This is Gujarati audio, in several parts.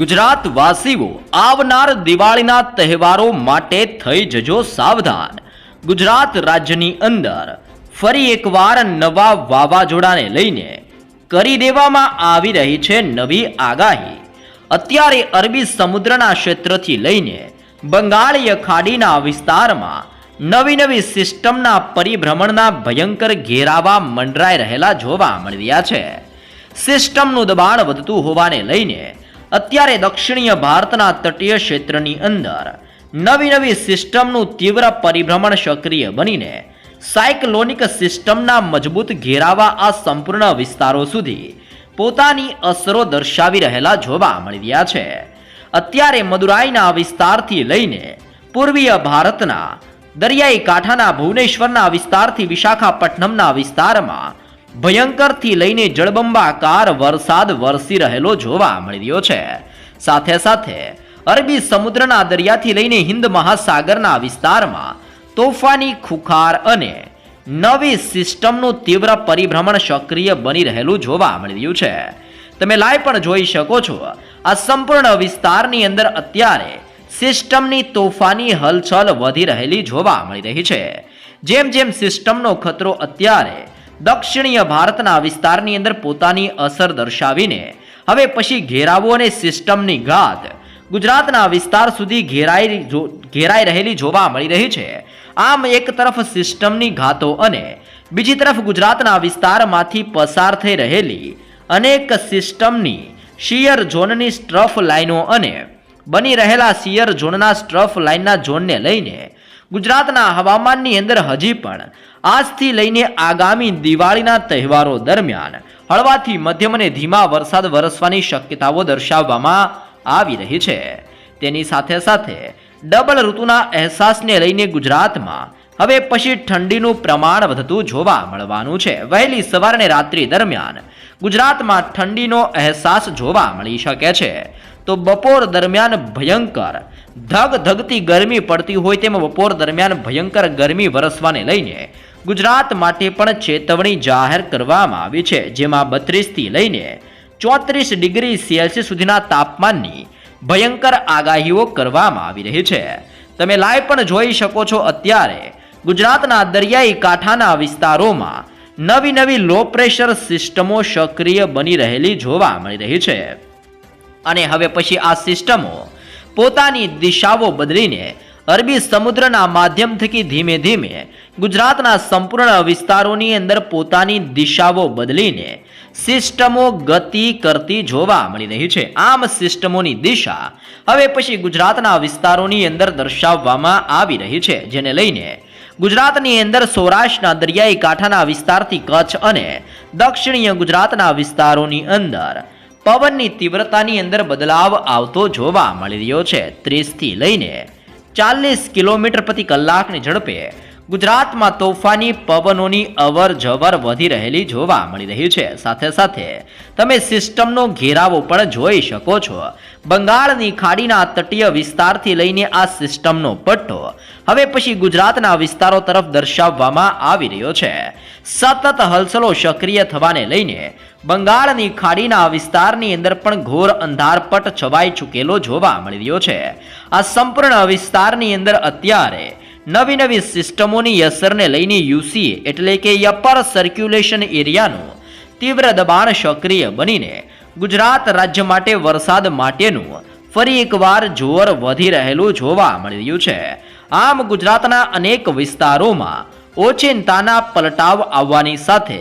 ગુજરાત વાસીઓ આવનાર દિવાળીના તહેવારો માટે થઈ જજો સાવધાન. ગુજરાત રાજ્યની અંદર ફરી એકવાર નવા વાવાઝોડાને લઈને કરી દેવામાં આવી રહી છે નવી આગાહી. અત્યારે અરબી સમુદ્રના ક્ષેત્રથી લઈને બંગાળીય ખાડીના વિસ્તારમાં નવી નવી સિસ્ટમના પરિભ્રમણના ભયંકર ઘેરાવા મંડરાઈ રહેલા જોવા મળ્યા છે. સિસ્ટમનું દબાણ વધતું હોવાને લઈને અત્યારે દક્ષિણીય ભારતના તટીય ક્ષેત્રની અંદર નવી નવી સિસ્ટમનું તીવ્ર પરિભ્રમણ સક્રિય બનીને સાયક્લોનિક સિસ્ટમના મજબૂત ઘેરાવા આ સંપૂર્ણ વિસ્તારો સુધી પોતાની અસરો દર્શાવી રહેલા જોવા મળી રહ્યા છે. અત્યારે મદુરાઈના વિસ્તારથી લઈને પૂર્વીય ભારતના દરિયાઈ કાંઠાના ભુવનેશ્વરના વિસ્તારથી વિશાખાપટ્ટનમના વિસ્તારમાં ભયંકરથી લઈને જળબંબાકાર વરસાદ વરસી રહેલો જોવા મળી રહ્યો છે. સાથે સાથે અરબી સમુદ્રના દરિયાથી લઈને હિન્દ મહાસાગરના વિસ્તારમાં તોફાની ખુખાર અને નવી સિસ્ટમનું તીવ્ર પરિભ્રમણ સક્રિય બની રહેલું જોવા મળી રહ્યું છે. તમે લાઈવ પણ જોઈ શકો છો. આ સંપૂર્ણ વિસ્તારની અંદર અત્યારે સિસ્ટમની તોફાની હલચલ વધી રહેલી જોવા મળી રહી છે. જેમ જેમ સિસ્ટમનો ખતરો અત્યારે દક્ષિણીય ભારતના વિસ્તારની અંદર પોતાની અસર દર્શાવીને. હવે પછી ઘેરાવો અને સિસ્ટમની ઘાત. ગુજરાતના વિસ્તાર સુધી ઘેરાઈ ઘેરાઈ રહેલી જોવા મળી રહી છે. આમ એક તરફ સિસ્ટમની ઘાતો અને બીજી તરફ ગુજરાતના વિસ્તારમાંથી પસાર થઈ રહેલી અનેક સિસ્ટમની શિયર ઝોનની સ્ટ્રફ લાઇનો અને બની રહેલા શિયર ઝોનના સ્ટ્રફ લાઇનના ઝોનને લઈને ગુજરાતના હવામાનની અંદર હજી પણ આજથી લઈને આગામી દિવાળીના તહેવારો દરમિયાન હળવાથી મધ્યમ અને ધીમા વરસાદ વરસવાની શક્યતાઓ દર્શાવવામાં આવી રહી છે. તેની સાથે સાથે ડબલ ઋતુના અહેસાસને લઈને ગુજરાતમાં હવે પછી ઠંડીનું પ્રમાણ વધતું જોવા મળવાનું છે. વહેલી સવાર અને રાત્રિ દરમિયાન ગુજરાતમાં ઠંડીનો અહેસાસ જોવા મળી શકે છે. તો બપોર દરમિયાન ભયંકર ધગ ધગતી ગરમી પડતી હોય તેમ બપોર દરમિયાન ભયંકર ગરમી વરસવાને લઈને ગુજરાત માટે પણ ચેતવણી જાહેર કરવામાં આવી છે, જેમાં બત્રીસથી લઈને ચોત્રીસ ડિગ્રી સેલ્સિયસ સુધીના તાપમાનની ભયંકર આગાહીઓ કરવામાં આવી રહી છે. તમે લાઈવ પણ જોઈ શકો છો અત્યારે ગુજરાતના દરિયાઈ કાંઠાના વિસ્તારોમાં નવી નવી લો પ્રેશર સિસ્ટમો સક્રિય બની રહેલી જોવા મળી રહી છે. અને હવે પછી આ સિસ્ટમો પોતાની દિશાઓ બદલીને અરબી સમુદ્રના માધ્યમ થકી ધીમે ધીમે ગુજરાતના સંપૂર્ણ વિસ્તારોની અંદર પોતાની દિશાઓ બદલીને સિસ્ટમો ગતિ કરતી જોવા મળી રહી છે. આમ સિસ્ટમોની દિશા હવે પછી ગુજરાતના વિસ્તારોની અંદર દર્શાવવામાં આવી રહી છે, જેને લઈને ગુજરાતની અંદર સૌરાષ્ટ્રના દરિયાઈ કાંઠાના વિસ્તારથી કચ્છ અને દક્ષિણીય ગુજરાતના વિસ્તારોની અંદર પવનની તીવ્રતાની અંદર બદલાવ આવતો જોવા મળી રહ્યો છે. ત્રીસથી લઈને ચાલીસ કિલોમીટર પ્રતિ કલાકની ઝડપે ગુજરાતમાં તોફાની પવનોની અવર જવર વધી રહેલી જોવા મળી રહી છે. સાથે સાથે તમે સિસ્ટમનો ઘેરાવો પણ જોઈ શકો છો. બંગાળની ખાડીના તટીય વિસ્તારથી લઈને આ સિસ્ટમનો પટ્ટો હવે પછી ગુજરાતના વિસ્તારો તરફ દર્શાવવામાં આવી રહ્યો છે. સતત હલચલો સક્રિય થવાને લઈને બંગાળની ખાડીના વિસ્તારની અંદર પણ ઘોર અંધારપટ છવાઈ ચૂકેલો જોવા મળી રહ્યો છે. આ સંપૂર્ણ વિસ્તારની અંદર અત્યારે નવી નવી સિસ્ટમોની અસરને લઈને યુસી એટલે કે અપર સર્ક્યુલેશન એરિયાનું તીવ્ર દબાણ સક્રિય બનીને ગુજરાત રાજ્ય માટે વરસાદ માટેનું ફરી એકવાર જોર વધી રહેલું જોવા મળી રહ્યું છે. આમ ગુજરાતના અનેક વિસ્તારોમાં ઓચિંતાના પલટાવ આવવાની સાથે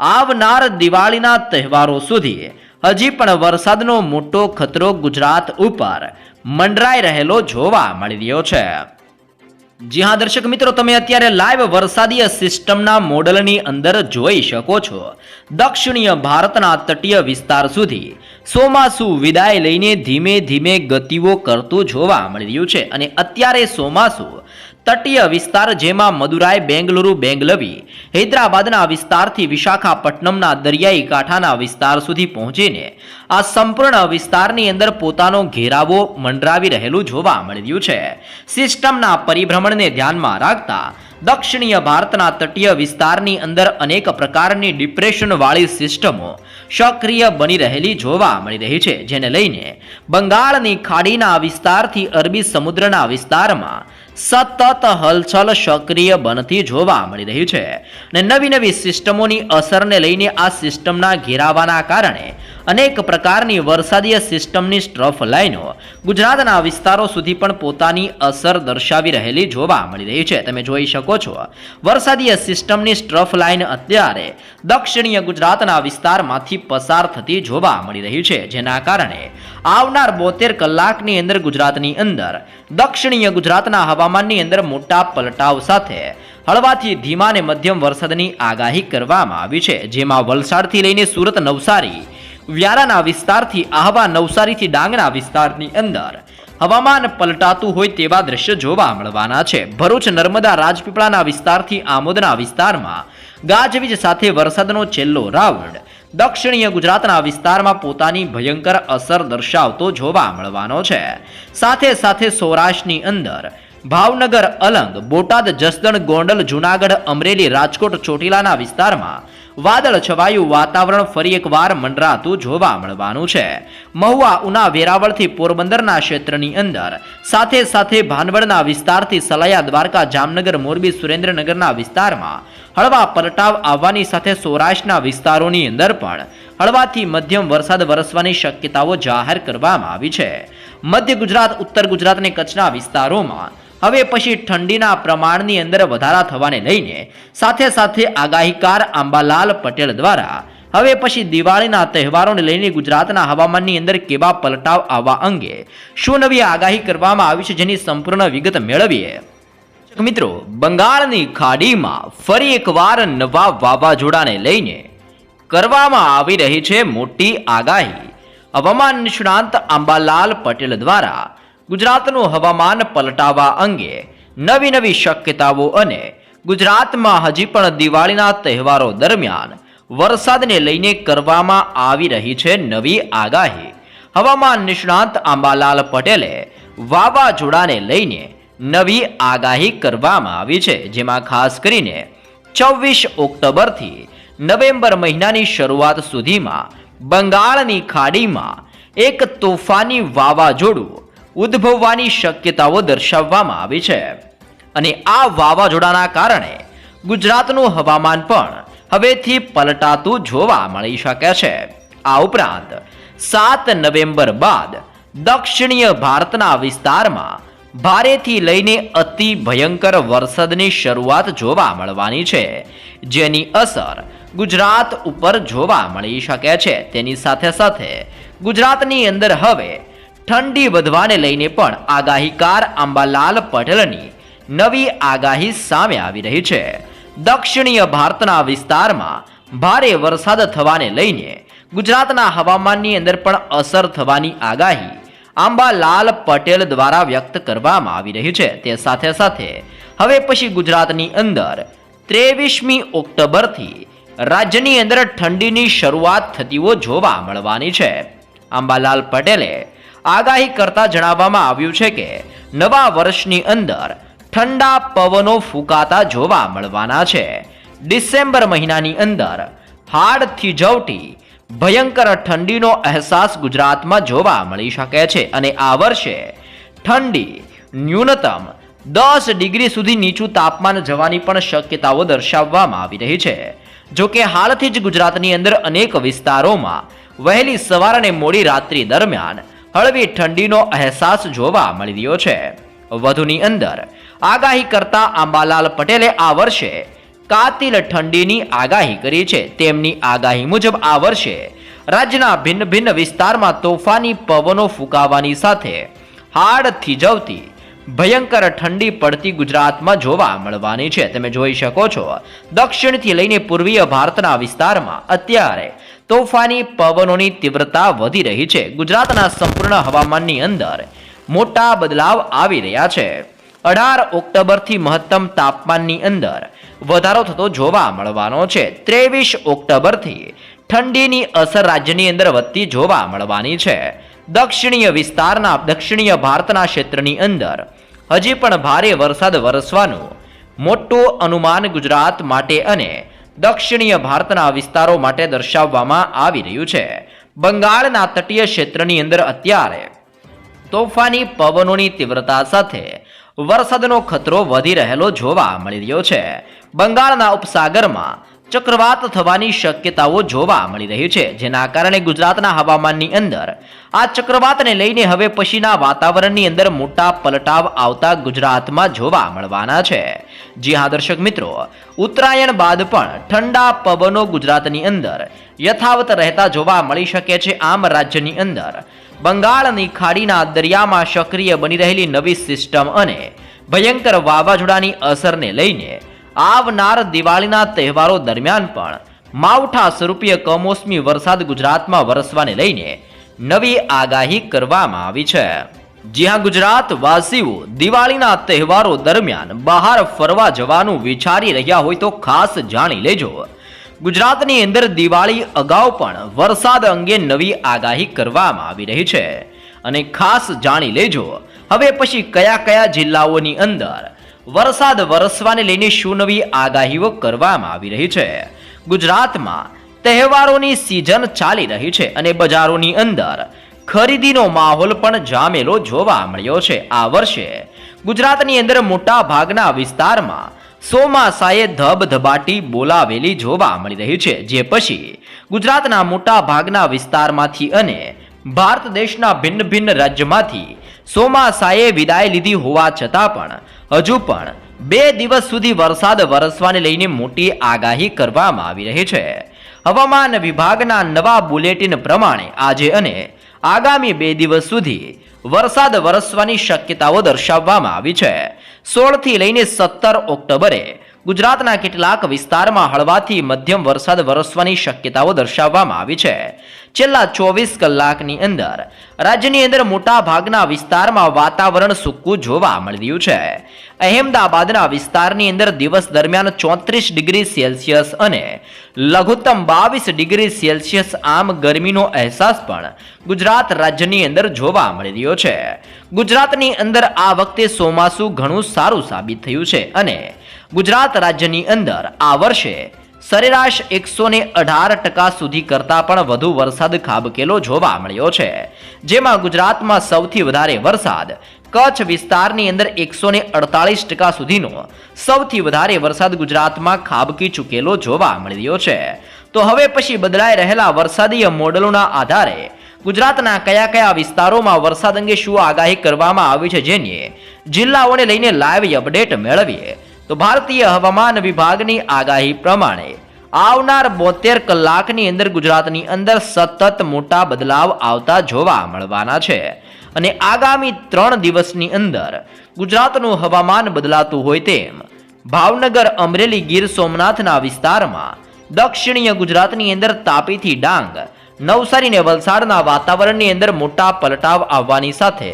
આવનાર દિવાળીના તહેવારો સુધી હજી પણ વરસાદનો મોટો ખતરો ગુજરાત ઉપર મંડરાઈ રહેલો જોવા મળી રહ્યો છે. જી હા, દર્શક મિત્રો, તમે અત્યારે લાઈવ વરસાદીય સિસ્ટમના મોડલની અંદર જોઈ શકો છો. દક્ષિણીય ભારતના તટીય વિસ્તાર સુધી ચોમાસું વિદાય લઈને ધીમે ધીમે ગતિઓ કરતું જોવા મળી રહ્યું છે. અને અત્યારે ચોમાસું તટીય વિસ્તાર જેમાં મદુરાઈ, બેંગલુરુ, બેંગલવી, હૈદરાબાદના વિસ્તારથી વિશાખાપટ્ટનમના દરિયાઈ કાંઠાના વિસ્તાર સુધી પહોંચીને આ સંપૂર્ણ વિસ્તારની અંદર પોતાનો ઘેરાવો મંડરાવી રહેલું જોવા મળી રહ્યું છે. સિસ્ટમના પરિભ્રમણને ધ્યાનમાં રાખતા દક્ષિણીય ભારતના તટીય વિસ્તારની અંદર અનેક પ્રકારની ડિપ્રેશનવાળી સિસ્ટમો સક્રિય બની રહેલી જોવા મળી રહી છે, જેને લઈને બંગાળની ખાડીના વિસ્તારથી અરબી સમુદ્રના વિસ્તારમાં સતત હલચલ સક્રિય બનતી જોવા મળી રહી છે. અને નવી નવી સિસ્ટમોની અસરને લઈને આ સિસ્ટમના ઘેરાવાના કારણે અનેક પ્રકારની વરસાદીય સિસ્ટમની સ્ટ્રફ લાઇનો ગુજરાતના વિસ્તારો સુધી પણ પોતાની અસર દર્શાવી રહેલી જોવા મળી રહી છે. તમે જોઈ શકો છો, વરસાદીય સિસ્ટમની સ્ટ્રફ લાઇન અત્યારે દક્ષિણીય ગુજરાતના વિસ્તારમાંથી પસાર થતી જોવા મળી રહી છે, જેના કારણે આવનાર બોતેર કલાકની અંદર ગુજરાતની અંદર, દક્ષિણીય ગુજરાતના હવામાનની અંદર મોટા પલટાવ સાથે હળવાથી ધીમા અને મધ્યમ વરસાદની આગાહી કરવામાં આવી છે, જેમાં વલસાડથી લઈને સુરત, નવસારી વ્યારાના વિસ્તારથી આહવા નવસારીથી ડાંગના વિસ્તારની અંદર. હવામાન પલટાતું હોય તેવા દ્રશ્ય જોવા મળવાના છે. ભરૂચ નર્મદા રાજપીપળાના વિસ્તારથી આમોદના વિસ્તારમાં ગાજવીજ સાથે વરસાદનો છેલ્લો રાઉન્ડ. દક્ષિણીય ગુજરાતના વિસ્તારમાં પોતાની ભયંકર અસર દર્શાવતો જોવા મળવાનો છે. સાથે સાથે સૌરાષ્ટ્રની અંદર ભાવનગર અલંગ, બોટાદ, જસદણ, ગોંડલ, જુનાગઢ, અમરેલી, રાજકોટ, ચોટીલાના વિસ્તારમાં વાદળ છવાયું વાતાવરણ ફરી એકવાર મંડરાતું જોવા મળવાનું છે. મહુવા ઉના વેરાવળથી પોરબંદરના ક્ષેત્રની અંદર. સાથે સાથે ભાનવડના વિસ્તારથી સલાયા દ્વારકા, જામનગર, મોરબી, સુરેન્દ્રનગરના વિસ્તારમાં. હળવા પલટાવ આવવાની સાથે સૌરાષ્ટ્રના વિસ્તારોની અંદર પણ હળવાથી મધ્યમ વરસાદ વરસવાની શક્યતાઓ જાહેર કરવામાં આવી છે. મધ્ય ગુજરાત, ઉત્તર ગુજરાત અને કચ્છના વિસ્તારોમાં હવે પછી ઠંડીના પ્રમાણની અંદર વધારા થવાને લઈને સાથે સાથે આગાહીકાર આંબાલાલ પટેલ દ્વારા હવે પછી દિવાળીના તહેવારોને લઈને ગુજરાતના હવામાનની અંદર કેવા પલટાવ આવવા અંગે શું નવી આગાહી કરવામાં આવી છે જેની સંપૂર્ણ વિગત મેળવીએ? મિત્રો, બંગાળની ખાડીમાં ફરી એકવાર નવા વાવાઝોડાને લઈને કરવામાં આવી રહી છે મોટી આગાહી. હવામાન નિષ્ણાંત આંબાલાલ પટેલ દ્વારા ગુજરાતનું હવામાન પલટાવા અંગે નવી નવી શક્યતાઓ અને ગુજરાતમાં હજી પણ દિવાળીના તહેવારો દરમિયાન વરસાદને લઈને કરવામાં આવી રહી છે નવી આગાહી. હવામાન નિષ્ણાંત આંબાલાલ પટેલે વાવાઝોડાને લઈને નવી આગાહી કરવામાં આવી છે, જેમાં ખાસ કરીને છવ્વીસ ઓક્ટોબરથી નવેમ્બર મહિનાની શરૂઆત સુધીમાં બંગાળની ખાડીમાં એક તોફાની વાવાઝોડું ઉદ્ભવવાની શક્યતાઓ દર્શાવવામાં આવી છે. અને આ વાવાઝોડાના કારણે ગુજરાતનું હવામાન પણ હવેથી પલટાતું જોવા મળી શકે છે. આ ઉપરાંત સાત નવેમ્બર બાદ દક્ષિણીય ભારતના વિસ્તારમાં ભારેથી લઈને અતિ ભયંકર વરસાદની શરૂઆત જોવા મળવાની છે. જેની અસર ગુજરાત ઉપર જોવા મળી શકે છે. તેની સાથે સાથે ગુજરાતની અંદર હવે ઠંડી વધવાને લઈને પણ આગાહીકાર આંબાલાલ પટેલની નવી આગાહી સામે આવી રહી છે. દક્ષિણીય ભારતના વિસ્તારમાં ભારે વરસાદ થવાને લઈને ગુજરાતના હવામાનની અંદર પણ અસર થવાની આગાહી આંબાલાલ પટેલ દ્વારા વ્યક્ત કરવામાં આવી રહી છે. તે સાથે સાથે હવે પછી ગુજરાતની અંદર ત્રેવીસમી ઓક્ટોબરથી રાજ્યની અંદર ઠંડીની શરૂઆત થતીઓ જોવા મળવાની છે. આંબાલાલ પટેલે આગાહી કરતા જણાવવામાં આવ્યું છે કે નવા વર્ષની અંદર ઠંડા પવનો ફૂંકાતા જોવા મળવાના છે. ડિસેમ્બર મહિનાની અંદર હાડ થીજવટી ભયંકર ઠંડીનો અહેસાસ ગુજરાતમાં જોવા મળી શકે છે અને આ વર્ષે ઠંડી ન્યૂનતમ દસ ડિગ્રી સુધી નીચું તાપમાન જવાની પણ શક્યતાઓ દર્શાવવામાં આવી રહી છે. જોકે હાલથી જ ગુજરાતની અંદર અનેક વિસ્તારોમાં વહેલી સવાર અને મોડી રાત્રિ દરમિયાન હળવી ઠંડીનો અહેસાસ જોવા મળી રહ્યો છે. વધુની અંદર, આગાહી કરતા આંબાલાલ પટેલે આ વર્ષે કાતિલ ઠંડીની આગાહી કરી છે. તેમની આગાહી મુજબ આ વર્ષે રાજ્યના ભિન્ન ભિન્ન વિસ્તારમાં તોફાની પવનો ફૂંકાવાની સાથે હાડ થીજવતી ભયંકર ઠંડી પડતી ગુજરાતમાં જોવા મળવાની છે. તમે જોઈ શકો છો, દક્ષિણથી લઈને પૂર્વીય ભારતના વિસ્તારમાં અત્યારે તોફાની પવનોની તીવ્રતા વધી રહી છે. ગુજરાતના સંપૂર્ણ હવામાનની અંદર મોટા બદલાવ આવી રહ્યા છે. અઢાર ઓક્ટોબરથી મહત્તમ તાપમાનની અંદર વધારો થતો જોવા મળવાનો છે. ત્રેવીસ ઓક્ટોબરથી ઠંડીની અસર રાજ્યની અંદર વધતી જોવા મળવાની છે. દક્ષિણીય વિસ્તારના, દક્ષિણીય ભારતના ક્ષેત્રની અંદર હજી પણ ભારે વરસાદ વરસવાનું મોટું અનુમાન ગુજરાત માટે અને દક્ષિણીય ભારતના વિસ્તારો માટે દર્શાવવામાં આવી રહ્યું છે. બંગાળના તટીય ક્ષેત્રની અંદર અત્યારે તોફાની પવનોની તીવ્રતા સાથે વરસાદનો ખતરો વધી રહેલો જોવા મળી રહ્યો છે. બંગાળના ઉપસાગરમાં ચક્રવાત થવાની શક્યતાઓ જોવા મળી રહી છે, જેના કારણે ગુજરાતના હવામાનની અંદર આ ચક્રવાતને લઈને હવે પછીના વાતાવરણની અંદર મોટા પલટાવ આવતા ગુજરાતમાં જોવા મળવાના છે. જી હા, દર્શક મિત્રો, ઉત્તરાયણ બાદ પણ ઠંડા પવનો ગુજરાતની અંદર યથાવત રહેતા જોવા મળી શકે છે આમ રાજ્યની અંદર. બંગાળની ખાડીના દરિયામાં સક્રિય બની રહેલી નવી સિસ્ટમ અને ભયંકર વાવાઝોડાની અસરને લઈને આવનાર દિવાળીના તહેવારો દરમિયાન પણ માવઠા સ્વરૂપીય કમોસમી વરસાદ ગુજરાતમાં વરસવાને લઈને નવી આગાહી કરવામાં આવી છે. જ્યાં ગુજરાત વાસીઓ દિવાળીના તહેવારો દરમિયાન બહાર ફરવા જવાનું વિચારી રહ્યા હોય તો ખાસ જાણી લેજો. ગુજરાતની અંદર દિવાળી અગાઉ પણ વરસાદ અંગે નવી આગાહી કરવામાં આવી રહી છે. અને ખાસ જાણી લેજો. હવે પછી કયા કયા જિલ્લાઓની અંદર વરસાદ વરસવાને લઈને શું આગાહીઓ કરવામાં આવી રહી છે? ગુજરાતમાં તહેવારોની સિઝન ચાલી રહી છે અને બજારોની અંદર ખરીદીનો માહોલ પણ જામેલો જોવા મળ્યો છે. આ વર્ષે ગુજરાતની અંદર મોટા ભાગના વિસ્તારમાં સોમાસાએ ધબધબાટી બોલાવેલી જોવા મળી રહી છે. જે પછી ગુજરાતના મોટા ભાગના વિસ્તારમાંથી અને ભારત દેશના ભિન્ન ભિન્ન રાજ્યમાંથી સોમાસાએ વિદાય લીધી હોવા છતાં પણ હજુ પણ બે દિવસ સુધી વરસાદ વરસવાને લઈને મોટી આગાહી કરવામાં આવી રહી છે. હવામાન વિભાગના નવા બુલેટિન પ્રમાણે આજે અને આગામી બે દિવસ સુધી વરસાદ વરસવાની શક્યતાઓ દર્શાવવામાં આવી છે. સોળથી લઈને સત્તર ઓક્ટોબરે ગુજરાતના કેટલાક વિસ્તારમાં હળવાથી મધ્યમ વરસાદ વરસવાની શક્યતાઓ દર્શાવવામાં આવી છે. છેલ્લા ચોવીસ કલાકની અંદર રાજ્યની અંદર મોટા ભાગના વિસ્તારમાં વાતાવરણ સૂકું જોવા મળ્યું છે. અહેમદાબાદના વિસ્તારની અંદર દિવસ દરમિયાન ચોત્રીસ ડિગ્રી સેલ્સિયસ અને લઘુત્તમ બાવીસ ડિગ્રી સેલ્સિયસ આમ ગરમીનો અહેસાસ પણ ગુજરાત રાજ્યની અંદર જોવા મળી રહ્યો છે. ગુજરાતની અંદર આ વખતે ચોમાસું ઘણું સારું સાબિત થયું છે અને ગુજરાત રાજ્યની અંદર આ વર્ષે સરેરાશ એકસો ને અઢાર ટકા સુધી કરતાં પણ વધુ વરસાદ ખાબકેલો જોવા મળ્યો છે. જેમાં ગુજરાતમાં સૌથી વધારે વરસાદ કચ્છ વિસ્તારની અંદર એકસો ને અડતાલીસ ટકા સુધીનો સૌથી વધારે વરસાદ ગુજરાતમાં ખાબકી ચૂકેલો જોવા મળ્યો છે. તો હવે પછી બદલાઈ રહેલા વરસાદીય મોડલોના આધારે ગુજરાતના કયા કયા વિસ્તારોમાં વરસાદ અંગે શું આગાહી કરવામાં આવી છે જેની જિલ્લાઓને લઈને લાઈવ અપડેટ મેળવીએ. તો ભારતીય હવામાન વિભાગની આગાહી પ્રમાણે આવનાર બોતેર કલાકની અંદર ગુજરાતની અંદર સતત મોટા બદલાવ આવતા જોવા મળવાના છે. અને આગામી ત્રણ દિવસની અંદર ગુજરાતનું હવામાન બદલાતું હોય તેમ ભાવનગર, અમરેલી, ગીર સોમનાથના વિસ્તારમાં દક્ષિણીય ગુજરાતની અંદર તાપીથી ડાંગ, નવસારી ને વલસાડના વાતાવરણની અંદર મોટા પલટાવ આવવાની સાથે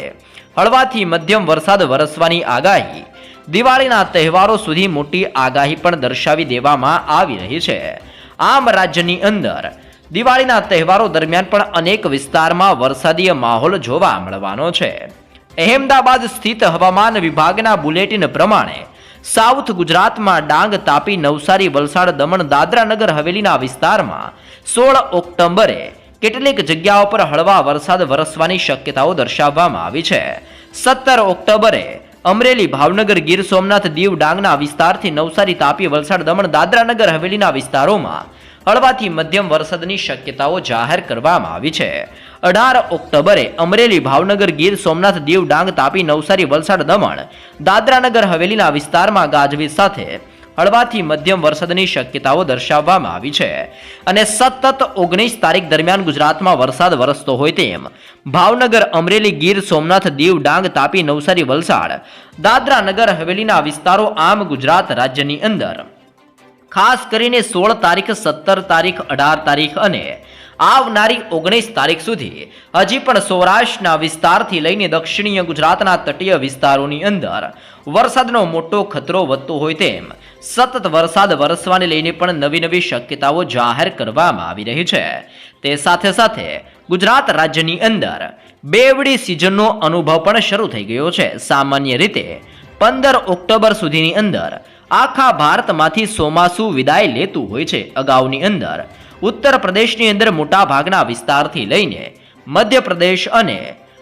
હળવાથી મધ્યમ વરસાદ વરસવાની આગાહી દિવાળીના તહેવારો સુધી મોટી આગાહી પણ દર્શાવી દેવામાં આવી રહી છે. આમ રાજ્યની અંદર દિવાળીના તહેવારો દરમિયાન પણ અનેક વિસ્તારમાં વરસાદીય માહોલ જોવા મળવાનો છે. અહેમદાબાદ સ્થિત હવામાન વિભાગના બુલેટિન પ્રમાણે સાઉથ ગુજરાતમાં ડાંગ તાપી નવસારી વલસાડ દમણ દાદરા નગર હવેલીના વિસ્તારમાં સોળ ઓક્ટોબરે કેટલીક જગ્યાઓ પર હળવા વરસાદ વરસવાની શક્યતાઓ દર્શાવવામાં આવી છે. સત્તર ઓક્ટોબરે અમરેલી ભાવનગર ગીર સોમનાથ દીવ ડાંગના વિસ્તારથી નવસારી તાપી વલસાડ દમણ દાદરાનગર હવેલીના વિસ્તારોમાં હળવાથી મધ્યમ વરસાદની શક્યતાઓ જાહેર કરવામાં આવી છે. અઢાર ઓક્ટોબરે અમરેલી ભાવનગર ગીર સોમનાથ દીવ ડાંગ તાપી નવસારી વલસાડ દમણ દાદરાનગર હવેલીના વિસ્તારમાં ગાજવીજ સાથે હળવાથી મધ્યમ વરસાદની શક્યતાઓ દર્શાવવામાં આવી છે. અને સતત ઓગણીસ તારીખ દરમિયાન ગુજરાતમાં વરસાદ વરસતો હોય તેમ ભાવનગર, અમરેલી, ગીર, સોમનાથ, દીવ, ડાંગ, તાપી, નવસારી, વલસાડ, દાદરા નગર, હવેલીના વિસ્તારો આમ ગુજરાત રાજ્યની અંદર. ખાસ કરીને સોળ તારીખ, સત્તર તારીખ, અઢાર તારીખ અને આવનારી ઓગણીસ તારીખ સુધી હજી પણ સૌરાષ્ટ્રના વિસ્તારથી લઈને દક્ષિણીય ગુજરાતના તટીય વિસ્તારોની અંદર વરસાદનો મોટો ખતરો વધતો હોય તેમ સતત વરસાદ વરસવાને લઈને પણ નવી નવી શક્યતાઓ જાહેર કરવામાં આવી રહી છે. તે સાથે સાથે ગુજરાત રાજ્યની અંદર બેવડી સિઝનનો અનુભવ પણ શરૂ થઈ ગયો છે. સામાન્ય રીતે પંદર ઓક્ટોબર સુધીની અંદર આખા ભારતમાંથી ચોમાસું વિદાય લેતું હોય છે. અગાઉની અંદર ઉત્તર પ્રદેશની અંદર મોટા ભાગના વિસ્તારથી લઈને મધ્યપ્રદેશ અને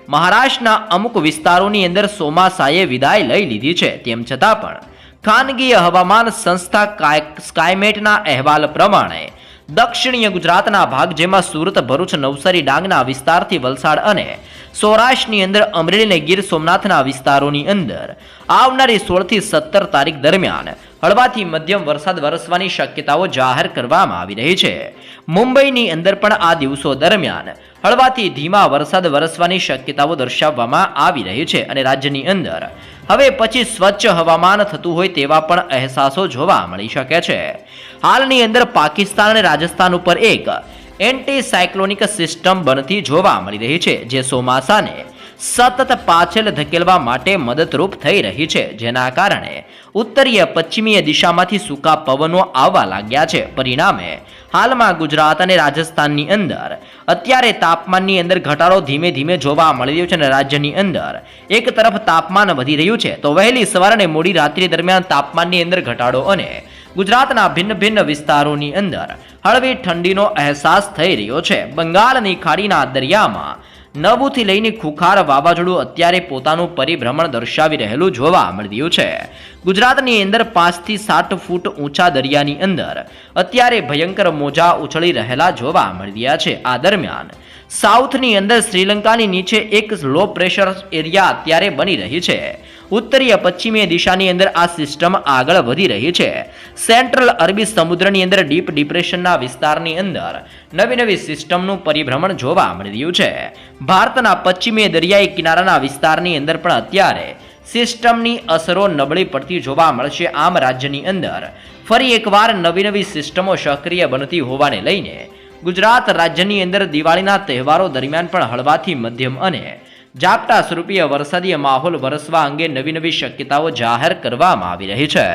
મહારાષ્ટ્રના અમુક વિસ્તારોની અંદર ચોમાસાએ વિદાય લઈ લીધી છે. તેમ છતાં પણ ખાનગી હવામાન સંસ્થા કાય- સ્કાયમેટના અહેવાલ પ્રમાણે દક્ષિણીય ગુજરાતના ભાગ, જેમાં સુરત, ભરૂચ, નવસારી, ડાંગના વિસ્તારથી વલસાડ અને સૌરાષ્ટ્રની અંદર અમરેલી અને ગીર સોમનાથના વિસ્તારોની અંદર આવનારી સોળથી સત્તર તારીખ દરમિયાન હળવાથી મધ્યમ વરસાદ વરસવાની શક્યતાઓ જાહેર કરવામાં આવી રહી છે. મુંબઈની અંદર પણ આ દિવસો દરમિયાન હળવાથી ધીમા વરસાદ વરસવાની શક્યતાઓ દર્શાવવામાં આવી રહી છે અને રાજ્યની અંદર હવે પછી સ્વચ્છ હવામાન થતું હોય તેવા પણ અહેસાસો જોવા મળી શકે છે. હાલની અંદર પાકિસ્તાન અને રાજસ્થાન ઉપર એક એન્ટી સાયક્લોનિક સિસ્ટમ બનતી જોવા મળી રહી છે, જે ચોમાસાને સતત પાછળ ધકેલવા માટે મદદરૂપ થઈ રહી છે. જેના કારણે ઉત્તરીય પશ્ચિમીય દિશામાંથી સૂકા પવનો આવવા લાગ્યા છે. પરિણામે હાલમાં ગુજરાત અને રાજસ્થાનની અંદર અત્યારે તાપમાનની અંદર ઘટાડો ધીમે ધીમે જોવા મળી રહ્યો છે અને રાજ્યની અંદર એક તરફ તાપમાન વધી રહ્યું છે. તો વહેલી સવાર અને મોડી રાત્રિ દરમિયાન તાપમાનની અંદર ઘટાડો અને ગુજરાતના ભિન્ન ભિન્ન વિસ્તારોની અંદર હળવી ઠંડીનો અહેસાસ થઈ રહ્યો છે. બંગાળની ખાડીના દરિયામાં નવુંથી લઈને ખુખાર વાવાઝોડું અત્યારે પોતાનું પરિભ્રમણ દર્શાવી રહેલું જોવા મળી રહ્યું છે. ગુજરાતની અંદર પાંચથી સાત ફૂટ ઊંચા દરિયાની અંદર અત્યારે ભયંકર મોજા ઉછળી રહેલા જોવા મળી રહ્યા છે આ દરમિયાન. સાઉથની અંદર શ્રીલંકાની નીચે એક લો પ્રેશર એરિયા અત્યારે બની રહી છે. ઉત્તરીય પશ્ચિમીય દિશાની અંદર આ સિસ્ટમ આગળ વધી રહી છે. સેન્ટ્રલ અરબી સમુદ્રની અંદર ડીપ ડિપ્રેશનના વિસ્તારની અંદર નવી નવી સિસ્ટમનું પરિભ્રમણ જોવા મળી રહ્યું છે. ભારતના પશ્ચિમીય દરિયાઈ કિનારાના વિસ્તારની અંદર પણ અત્યારે સિસ્ટમની અસરો નબળી પડતી જોવા મળશે આમ રાજ્યની અંદર. ફરી એકવાર નવી નવી સિસ્ટમો સક્રિય બનતી હોવાને લઈને ગુજરાત રાજ્યની અંદર દિવાળીના તહેવારો દરમિયાન પણ હળવાથી મધ્યમ અને ઝાપટા સ્વરૂપીય વરસાદીય માહોલ વરસવા અંગે નવી નવી શક્યતાઓ જાહેર કરવામાં આવી રહી છે.